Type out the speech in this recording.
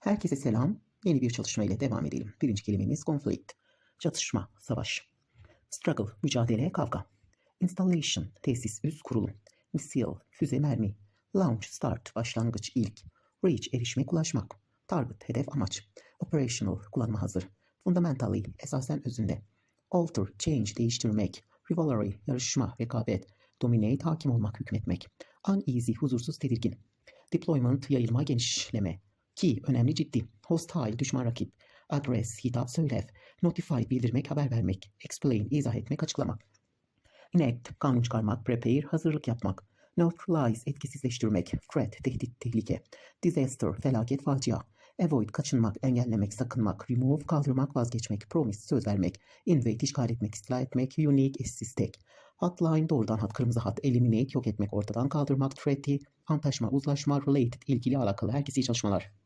Herkese selam. Yeni bir çalışma ile devam edelim. Birinci kelimemiz conflict. Çatışma, savaş. Struggle, mücadele, kavga. Installation, tesis, üs, kurulum. Missile, füze, mermi. Launch, start, başlangıç, ilk. Reach, erişmek, ulaşmak. Target, hedef, amaç. Operational, kullanma hazır. Fundamentally, esasen özünde. Alter, change, değiştirmek. Rivalry, yarışma, rekabet. Dominate, hakim olmak, hükmetmek. Uneasy, huzursuz, tedirgin. Deployment, yayılma, genişleme. Key, önemli, ciddi. Hostile, düşman rakip. Address, hitap, söylev. Notify, bildirmek, haber vermek. Explain, izah etmek, açıklamak. Enact, kanun çıkarmak. Prepare, hazırlık yapmak. Neutralize, etkisizleştirmek. Threat, tehdit, tehlike. Disaster, felaket, facia. Avoid, kaçınmak, engellemek, sakınmak. Remove, kaldırmak, vazgeçmek. Promise, söz vermek. Invade, işgal etmek, istila etmek. Unique, eşsiz tek. Hotline, doğrudan hat, kırmızı hat. Eliminate, yok etmek, ortadan kaldırmak. Treaty, antlaşma, uzlaşma. Related, ilgili, alakalı. Herkese iyi çalışmalar.